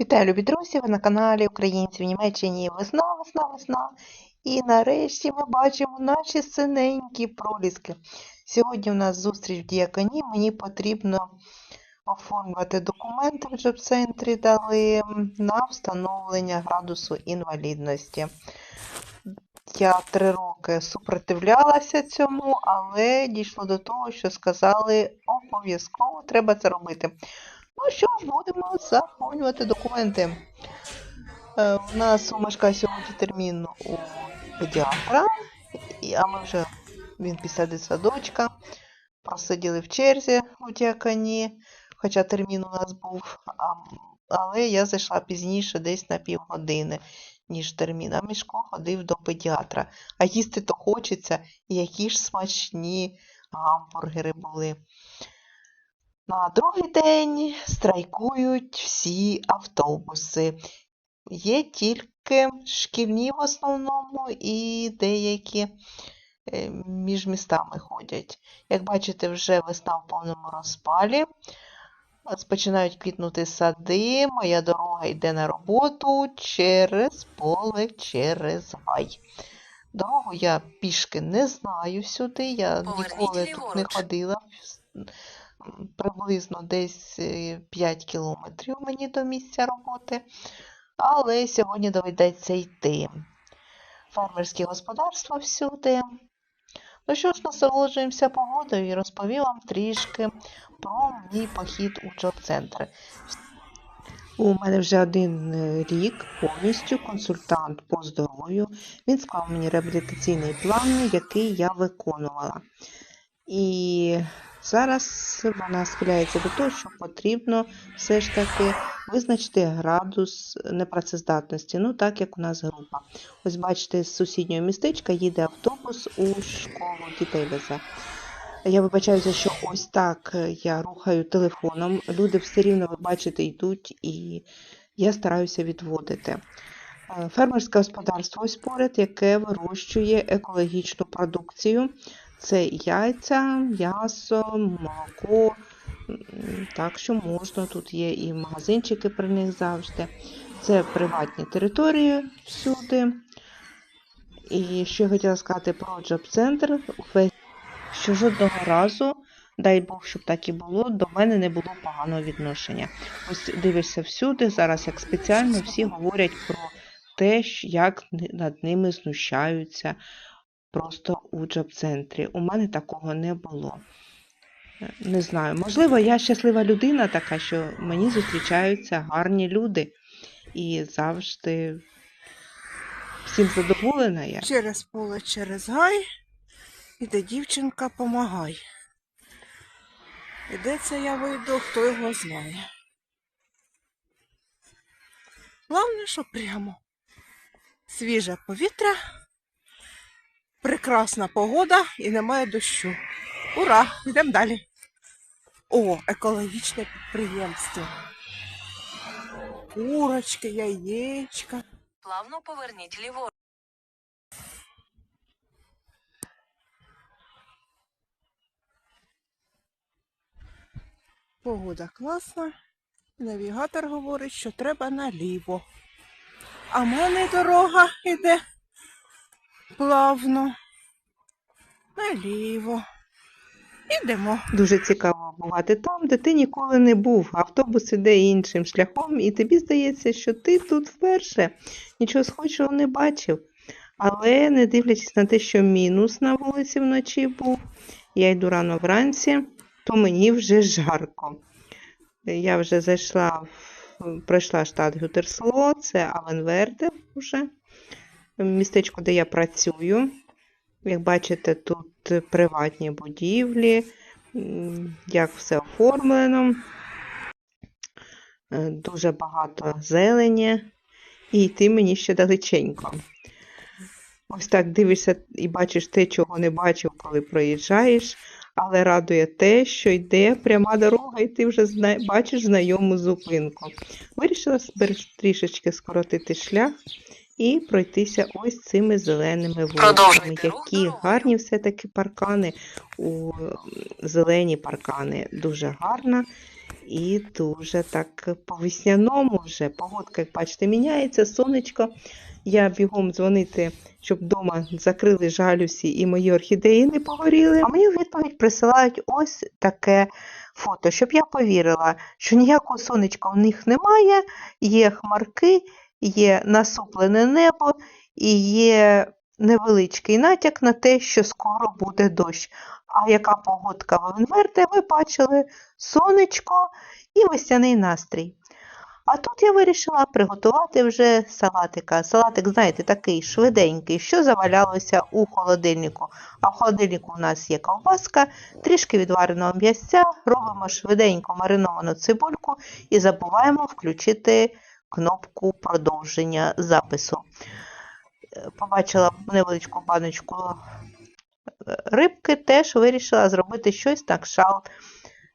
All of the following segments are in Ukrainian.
Вітаю, любі друзі! Ви на каналі Українці в Німеччині. Весна, весна, весна. І нарешті ми бачимо наші синенькі проліски. Сьогодні у нас зустріч в діаконі. Мені потрібно оформлювати документи в джоб-центрі дали на встановлення градусу інвалідності. Я три роки супротивлялася цьому, але дійшло до того, що сказали, обов'язково треба це робити. Ну що ж, будемо заповнювати документи. Е, У нас у Машка сьогодні термін у педіатра, а ми вже він після дитсадочка. Просиділи в черзі у діаконі, хоча термін у нас був, а, але я зайшла пізніше, десь на півгодини, ніж термін. А Мішко ходив до педіатра. А їсти то хочеться, які ж смачні гамбургери були. На другий день страйкують всі автобуси. Є тільки шкільні в основному і деякі е, між містами ходять. Як бачите, вже весна в повному розпалі. Починають квітнути сади. Моя дорога йде на роботу через поле, через гай. Дорогу я пішки не знаю сюди, я ніколи тут не ходила. Приблизно десь е, 5 кілометрів мені до місця роботи, але сьогодні доведеться йти. Фермерські господарства всюди. Ну що ж, насолоджуємося погодою і розповім вам трішки про мій похід у джоб-центр. У мене вже один е, рік повністю консультант по здоров'ю. Він склав мені реабілітаційний план, який я виконувала. І зараз вона схиляється до того, що потрібно все ж таки визначити градус непрацездатності, ну так як у нас група. Ось бачите, з сусіднього містечка їде автобус у школу дітей везе. Я вибачаюся, що ось так я рухаю телефоном. Люди все рівно, ви бачите, йдуть, і я стараюся відводити. Е, Фермерське господарство ось поряд, яке вирощує екологічну продукцію. Це яйця, м'ясо, молоко. Так що можна, тут є і магазинчики при них завжди. Це приватні території всюди. І я хотіла сказати про джоб-центр, що жодного разу, дай Бог, щоб так і було, до мене не було поганого відношення. Ось дивишся всюди, зараз як спеціально всі говорять про те, як над ними знущаються просто у джоб-центрі. У мене такого не було. Не знаю, можливо, я щаслива людина така, що мені зустрічаються гарні люди. І завжди всім задоволена я. Через поле, через гай, іде дівчинка, помагай. І де це я вийду, хто його знає. Головне, що прямо. Свіже повітря, прекрасна погода і немає дощу. Ура! Йдемо далі. О, екологічне підприємство. Курочки, яєчка. Плавно поверніть ліворуч. Погода класна. Навігатор говорить, що треба наліво. А в мене дорога йде плавно. Наліво. Ідемо. Дуже цікаво бувати там, де ти ніколи не був. Автобус іде іншим шляхом, і тобі здається, що ти тут вперше нічого схожого не бачив. Але не дивлячись на те, що мінус на вулиці вночі був, я йду рано вранці, то мені вже жарко. Я вже зайшла, пройшла штат Гютерсло, це Авенверде вже, містечко, де я працюю. Як бачите, тут приватні будівлі, як все оформлено, Е, дуже багато зелені, і йти мені ще далеченько. Ось так дивишся і бачиш те, чого не бачив, коли проїжджаєш, але радує те, що йде пряма дорога, і ти вже зна... бачиш знайому зупинку. Вирішила трішечки скоротити шлях і пройтися ось цими зеленими вулицями. Які гарні все-таки паркани, у зелені паркани. Дуже гарно. і дуже так по-весняному вже. Погодка, як бачите, міняється, сонечко. Я бігом дзвонити, щоб вдома закрили жалюсі і мої орхідеї не погоріли. А мені у відповідь присилають ось таке фото, щоб я повірила, що ніякого сонечка у них немає, є хмарки, є насуплене небо і є невеличкий натяк на те, що скоро буде дощ. А яка погодка в інверте, ви бачили сонечко і весняний настрій. А тут я вирішила приготувати вже салатика. Салатик, знаєте, такий швиденький, що завалялося у холодильнику. А в холодильнику у нас є ковбаска, трішки відвареного м'ясця, робимо швиденько мариновану цибульку і забуваємо включити кнопку продовження запису. Е, Побачила невеличку баночку е, рибки, теж вирішила зробити щось на кшалт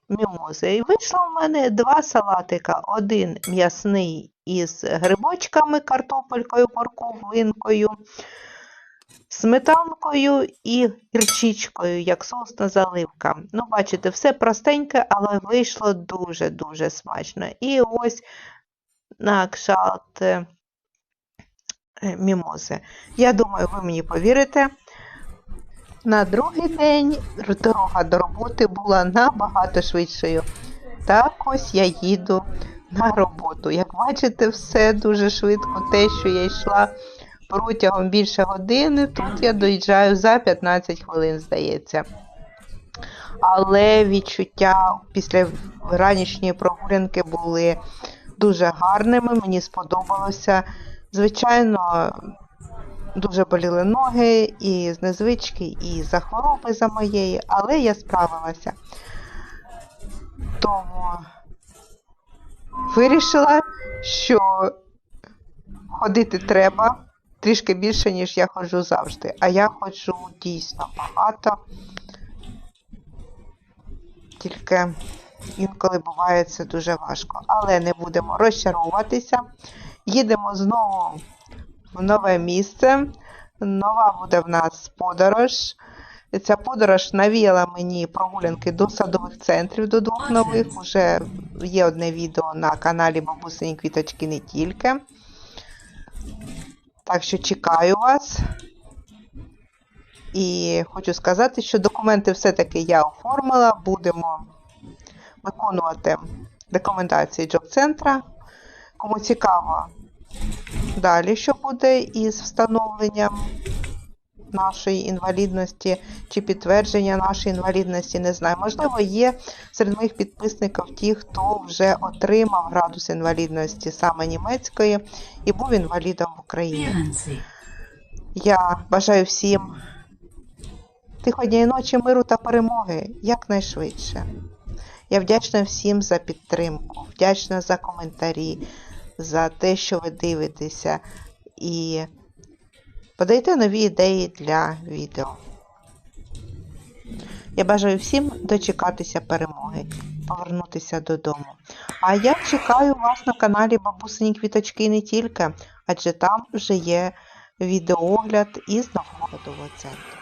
мімози. І вийшло в мене два салатика. Один м'ясний із грибочками, картопелькою, морковинкою, сметанкою і гірчичкою, як соусна заливка. Ну, бачите, все простеньке, але вийшло дуже-дуже смачно. І ось на кшалт е, е, мімози. Я думаю, ви мені повірите. На другий день дорога до роботи була набагато швидшою. Так ось я їду на роботу. Як бачите, все дуже швидко. Те, що я йшла протягом більше години, тут я доїжджаю за 15 хвилин, здається. Але відчуття після ранішньої прогулянки були дуже гарними. Мені сподобалося. Звичайно, дуже боліли ноги і з незвички, і за хвороби за моєї, але я справилася. Тому вирішила, що ходити треба трішки більше, ніж я ходжу завжди. А я ходжу дійсно багато. Тільки інколи буває це дуже важко. Але не будемо розчаровуватися. Їдемо знову в нове місце. Нова буде в нас подорож. Ця подорож навіяла мені прогулянки до садових центрів, до двох нових. Уже є одне відео на каналі Бабусині Квіточки не тільки. Так що чекаю вас. І хочу сказати, що документи все-таки я оформила. Будемо виконувати рекомендації джоб-центра. Кому цікаво, далі, що буде із встановленням нашої інвалідності чи підтвердження нашої інвалідності, не знаю. Можливо, є серед моїх підписників ті, хто вже отримав градус інвалідності саме німецької і був інвалідом в Україні. Я бажаю всім тиходньої ночі, миру та перемоги якнайшвидше. Я вдячна всім за підтримку, вдячна за коментарі, за те, що ви дивитеся, і подайте нові ідеї для відео. Я бажаю всім дочекатися перемоги, повернутися додому. А я чекаю вас на каналі Бабусині Квіточки не тільки, адже там вже є відеоогляд із нового центру.